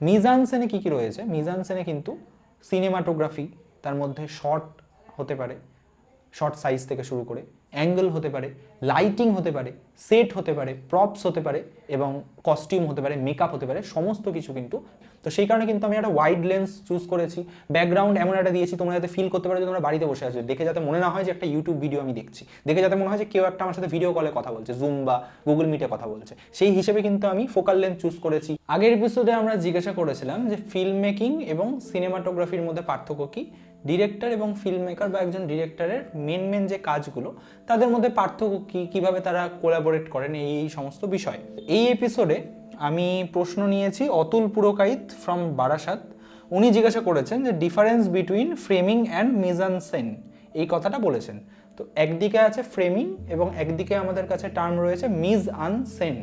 মিজানসেনে কী কী রয়েছে? মিজান সেনে কিন্তু সিনেমাটোগ্রাফি তার মধ্যে শর্ট হতে পারে, শর্ট সাইজ থেকে শুরু করে, অ্যাঙ্গেল হতে পারে, লাইটিং হতে পারে সেট হতে পারে প্রপস হতে পারে এবং কস্টিউম হতে পারে মেকআপ হতে পারে, সমস্ত কিছু কিন্তু। তো সেই কারণে কিন্তু আমি একটা ওয়াইড লেন্স চুজ করেছি। ব্যাকগ্রাউন্ড এমন একটা দিয়েছি, তোমরা যাতে ফিল করতে পারো যে তোমরা বাড়িতে বসে আছো। দেখে যাতে মনে না হয় যে একটা ইউটিউব ভিডিও আমি দেখছি। দেখে যাতে মনে হয় যে কেউ একটা আমার সাথে ভিডিও কলে কথা বলছে জুম বা গুগল মিটে কথা বলছে। সেই হিসেবে কিন্তু আমি ফোকাল লেন্স চুজ করেছি। আগের এপিসোডে আমরা জিজ্ঞাসা করেছিলাম যে ফিল্ম মেকিং এবং সিনেমাটোগ্রাফির মধ্যে পার্থক্য কী? ডিরেক্টর এবং ফিল্ম মেকার বা একজন ডিরেক্টরের মেন মেন যে কাজগুলো, তাদের মধ্যে পার্থক্য কী? কীভাবে তারা কোলাবোরেট করেন এই সমস্ত বিষয়। এই এপিসোডে আমি প্রশ্ন নিয়েছি অতুল পুরকাইত ফ্রম বারাসাত। উনি জিজ্ঞাসা করেছেন যে difference between framing and mise en scene এই কথাটা বলেছেন। তো একদিকে আছে ফ্রেমিং এবং একদিকে আমাদের কাছে টার্ম রয়েছে মিজ আন সেন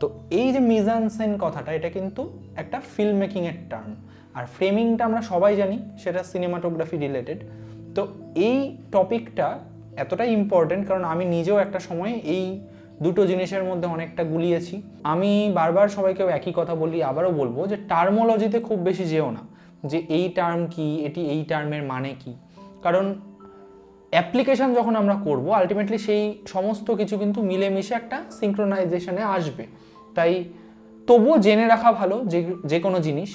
তো এই যে মিজান সেন কথাটা, এটা কিন্তু একটা ফিল্ম মেকিংয়ের টার্ম আর ফ্রেমিংটা আমরা সবাই জানি, সেটা সিনেমাটোগ্রাফি রিলেটেড তো এই টপিকটা এতটাই ইম্পর্টেন্ট কারণ আমি নিজেও একটা সময় এই দুটো জিনিসের মধ্যে অনেকটা গুলিয়েছি। আমি বারবার সবাইকে একই কথা বলি, আবারও বলব যে টার্মোলজিতে খুব বেশি যেও না, যে এই টার্ম কি, এটি এই টার্মের মানে কি। কারণ অ্যাপ্লিকেশন যখন আমরা করব আলটিমেটলি সেই সমস্ত কিছু কিন্তু মিলেমিশে একটা সিঙ্ক্রোনাইজেশনে আসবে। তাই তবুও জেনে রাখা ভালো যে যে কোনো জিনিস।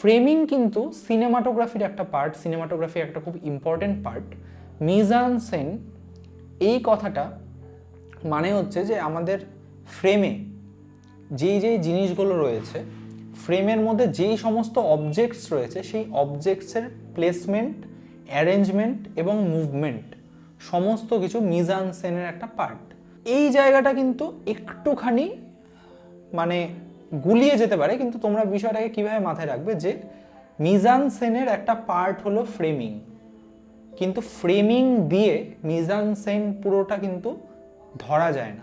ফ্রেমিং কিন্তু সিনেমাটোগ্রাফির একটা পার্ট সিনেমাটোগ্রাফির একটা খুব ইম্পর্টেন্ট পার্ট মিজান সেন এই কথাটা মানে হচ্ছে যে আমাদের ফ্রেমে যেই যেই জিনিসগুলো রয়েছে ফ্রেমের মধ্যে যেই সমস্ত অবজেক্টস রয়েছে, সেই অবজেক্টসের প্লেসমেন্ট অ্যারেঞ্জমেন্ট এবং মুভমেন্ট সমস্ত কিছু মিজান সেনের একটা পার্ট এই জায়গাটা কিন্তু একটুখানি মানে গুলিয়ে যেতে পারে, কিন্তু তোমরা বিষয়টাকে কীভাবে মাথায় রাখবে যে মিজান সেনের একটা পার্ট হলো ফ্রেমিং কিন্তু ফ্রেমিং দিয়ে মিজান সেন পুরোটা কিন্তু ধরা যায় না।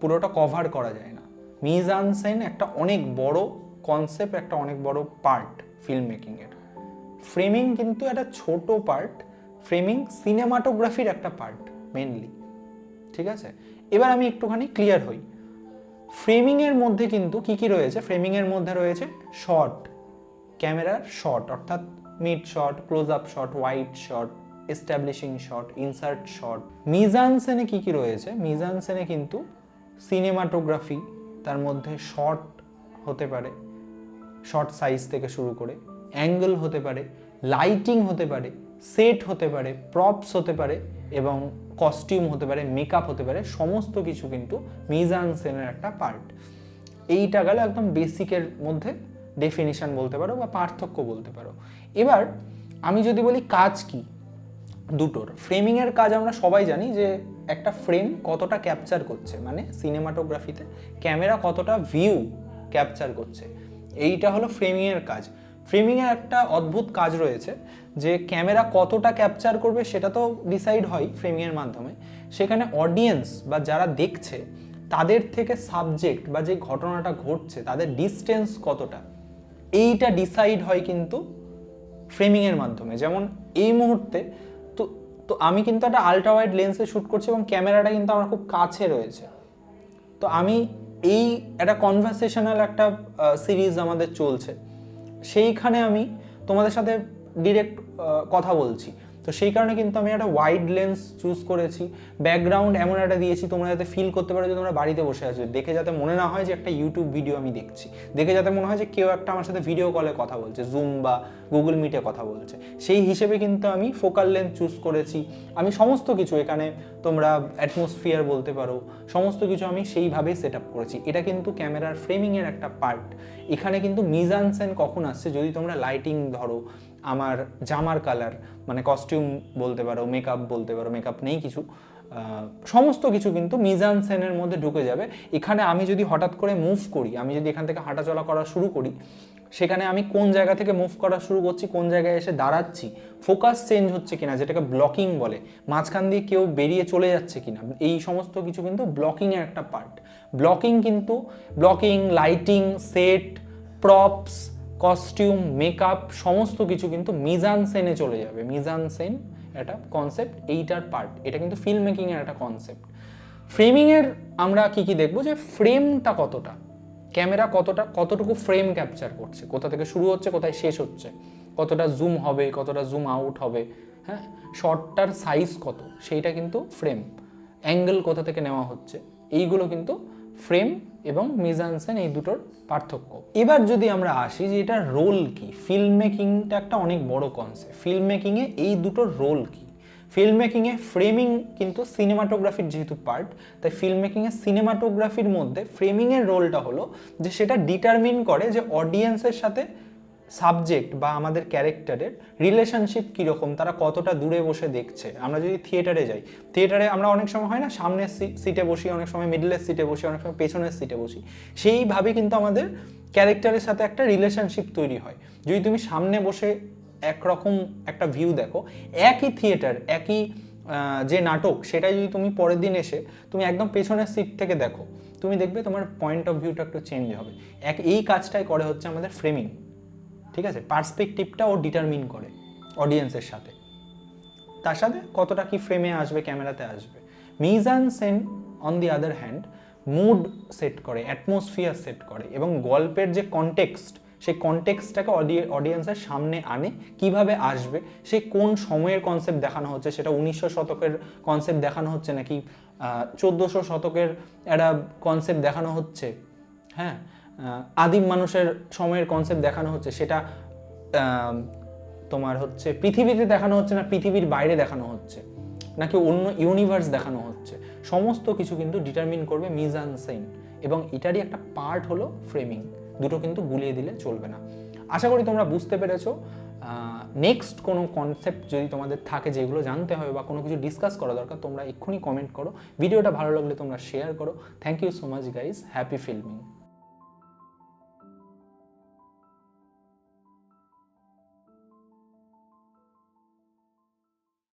পুরোটা কভার করা যায় না। মিজান সেন একটা অনেক বড় কনসেপ্ট একটা অনেক বড় পার্ট ফিল্ম মেকিংয়ের ফ্রেমিং কিন্তু একটা ছোট পার্ট ফ্রেমিং সিনেমাটোগ্রাফির একটা পার্ট মেনলি ঠিক আছে? এবার আমি একটুখানি ক্লিয়ার হই। ফ্রেমিংয়ের মধ্যে কিন্তু কি কি রয়েছে? ফ্রেমিংয়ের মধ্যে রয়েছে শর্ট ক্যামেরার শর্ট অর্থাৎ mid shot close up shot wide shot establishing shot insert shot mise en সেনে কি কি রয়েছে? মিজান সেনে কিন্তু সিনেমাটোগ্রাফি তার মধ্যে শর্ট হতে পারে শর্ট সাইজ থেকে শুরু করে অ্যাঙ্গেল হতে পারে লাইটিং হতে পারে সেট হতে পারে প্রপস হতে পারে এবং কস্টিউম হতে পারে মেকআপ হতে পারে, সমস্ত কিছু কিন্তু মিজান সেনের একটা পার্ট এইটা গেল একদম বেসিকের মধ্যে ডেফিনিশন বলতে পারো বা পার্থক্য বলতে পারো। এবার আমি যদি বলি কাজ কি? দুটোর। ফ্রেমিংয়ের কাজ আমরা সবাই জানি যে একটা ফ্রেম কতটা ক্যাপচার করছে মানে সিনেমাটোগ্রাফিতে ক্যামেরা কতটা ভিউ ক্যাপচার করছে। এইটা হলো ফ্রেমিংয়ের কাজ। ফ্রেমিংয়ের একটা অদ্ভুত কাজ রয়েছে যে ক্যামেরা কতটা ক্যাপচার করবে সেটা তো ডিসাইড হয় ফ্রেমিংয়ের মাধ্যমে। সেখানে অডিয়েন্স বা যারা দেখছে, তাদের থেকে সাবজেক্ট বা যে ঘটনাটা ঘটছে, তাদের ডিস্টেন্স কতটা, এইটা ডিসাইড হয় কিন্তু ফ্রেমিংয়ের মাধ্যমে। যেমন এই মুহূর্তে তো আমি কিন্তু একটা আলট্রা ওয়াইড লেন্সে শ্যুট করছি এবং ক্যামেরাটা কিন্তু আমার খুব কাছে রয়েছে। তো আমি এই একটা কনভারসেশনাল একটা সিরিজ আমাদের চলছে। সেইখানে আমি তোমাদের সাথে ডিরেক্ট কথা বলছি। তো সেই কারণে কিন্তু আমি একটা ওয়াইড লেন্স চুজ করেছি। ব্যাকগ্রাউন্ড এমন একটা দিয়েছি, তোমরা যাতে ফিল করতে পারো যে তোমরা বাড়িতে বসে আছো। দেখে যাতে মনে না হয় যে একটা ইউটিউব ভিডিও আমি দেখছি। দেখে যাতে মনে হয় যে কেউ একটা আমার সাথে ভিডিও কলে কথা বলছে জুম বা গুগল মিটে কথা বলছে। সেই হিসেবে কিন্তু আমি ফোকাল লেন্স চুজ করেছি। আমি সমস্ত কিছু এখানে তোমরা অ্যাটমসফিয়ার বলতে পারো, সমস্ত কিছু আমি সেইভাবেই সেট আপ করেছি। এটা কিন্তু ক্যামেরার ফ্রেমিংয়ের একটা পার্ট এখানে কিন্তু মিজানসেন কখন আসছে, যদি তোমরা লাইটিং ধরো আমার জামার কালার মানে কস্টিউম বলতে পারো মেকআপ বলতে পারো মেকআপ নেই কিছু সমস্ত কিছু কিন্তু মিজান সেনের মধ্যে ঢুকে যাবে। এখানে আমি যদি হঠাৎ করে মুভ করি, আমি যদি এখান থেকে হাঁটাচলা করা শুরু করি, সেখানে আমি কোন জায়গা থেকে মুভ করা শুরু করছি, কোন জায়গায় এসে দাঁড়াচ্ছি ফোকাস চেঞ্জ হচ্ছে কিনা, যেটাকে ব্লকিং বলে, মাঝখান দিয়ে কেউ বেরিয়ে চলে যাচ্ছে কিনা, এই সমস্ত কিছু কিন্তু ব্লকিংয়ের একটা পার্ট ব্লকিং কিন্তু blocking lighting set props costume makeup সমস্ত কিছু কিন্তু মিজান সেনে চলে যাবে। মিজান সেন একটা কনসেপ্ট এইটার পার্ট এটা কিন্তু ফিল্ম মেকিংয়ের একটা কনসেপ্ট ফ্রেমিংয়ের আমরা কি কি দেখব? যে ফ্রেমটা কতটা? ক্যামেরা কতটা, কতটুকু ফ্রেম ক্যাপচার করছে? কোথা থেকে শুরু হচ্ছে, কোথায় শেষ হচ্ছে? কতটা জুম হবে, কতটা জুম আউট হবে? হ্যাঁ? শর্টটার সাইজ কত? সেইটা কিন্তু ফ্রেম অ্যাঙ্গেল কোথা থেকে নেওয়া হচ্ছে? এইগুলো কিন্তু ফ্রেম এবং মিজানসেন এই দুটোর পার্থক্য। এবার যদি আমরা আসি যে এটার রোল কি, ফিল্ম মেকিংটা একটা অনেক বড় কনসেপ্ট ফিল্ম মেকিংয়ে এই দুটোর রোল কি? ফিল্ম মেকিংয়ে ফ্রেমিং কিন্তু সিনেমাটোগ্রাফির যেহেতু পার্ট, তাই ফিল্ম মেকিংয়ে সিনেমাটোগ্রাফির মধ্যে ফ্রেমিংয়ের রোলটা হলো যে সেটা ডিটারমিন করে যে অডিয়েন্সের সাথে সাবজেক্ট বা আমাদের ক্যারেক্টারের রিলেশনশিপ কীরকম, তারা কতটা দূরে বসে দেখছে? আমরা যদি থিয়েটারে যাই থিয়েটারে আমরা অনেক সময় হয় না, সামনের সিটে বসি, অনেক সময় মিডলের সিটে বসি, অনেক সময় পেছনের সিটে বসি। সেইভাবে কিন্তু আমাদের ক্যারেক্টারের সাথে একটা রিলেশনশিপ তৈরি হয়। যদি তুমি সামনে বসে একরকম একটা ভিউ দেখো, একই থিয়েটার একই যে নাটক, সেটা যদি তুমি পরের দিন এসে তুমি একদম পেছনের সিট থেকে দেখো, তুমি দেখবে তোমার পয়েন্ট অফ ভিউটা একটু চেঞ্জ হবে। এক, এই কাজটাই করে হচ্ছে আমাদের ফ্রেমিং ঠিক আছে? পার্সপেক্টিভটা ও ডিটারমিন করে অডিয়েন্সের সাথে। তার সাথে কতটা কি ফ্রেমে আসবে ক্যামেরাতে আসবে। Mise en scene on the other hand mood set করে অ্যাটমসফিয়ার সেট করে এবং গল্পের যে কনটেক্সট সেই কনটেক্সটটাকে অডিয়েন্সের সামনে আনে, কীভাবে আসবে, সে কোন সময়ের কনসেপ্ট দেখানো হচ্ছে, সেটা উনিশশো শতকের কনসেপ্ট দেখানো হচ্ছে নাকি চোদ্দোশো শতকের একটা কনসেপ্ট দেখানো হচ্ছে? হ্যাঁ? আদিম মানুষের সময়ের কনসেপ্ট দেখানো হচ্ছে, সেটা তোমার হচ্ছে পৃথিবীতে দেখানো হচ্ছে না, পৃথিবীর বাইরে দেখানো হচ্ছে, নাকি অন্য ইউনিভার্স দেখানো হচ্ছে। সমস্ত কিছু কিন্তু ডিটারমিন করবে মিজান সেন এবং এটারই একটা পার্ট হলো ফ্রেমিং দুটো কিন্তু গুলিয়ে দিলে চলবে না। আশা করি তোমরা বুঝতে পেরেছ নেক্সট কোনো কনসেপ্ট যদি তোমাদের থাকে যেগুলো জানতে হবে বা কোনো কিছু ডিসকাস করা দরকার, তোমরা এক্ষুনি কমেন্ট করো। ভিডিওটা ভালো লাগলে তোমরা শেয়ার করো। Thank you so much guys happy filming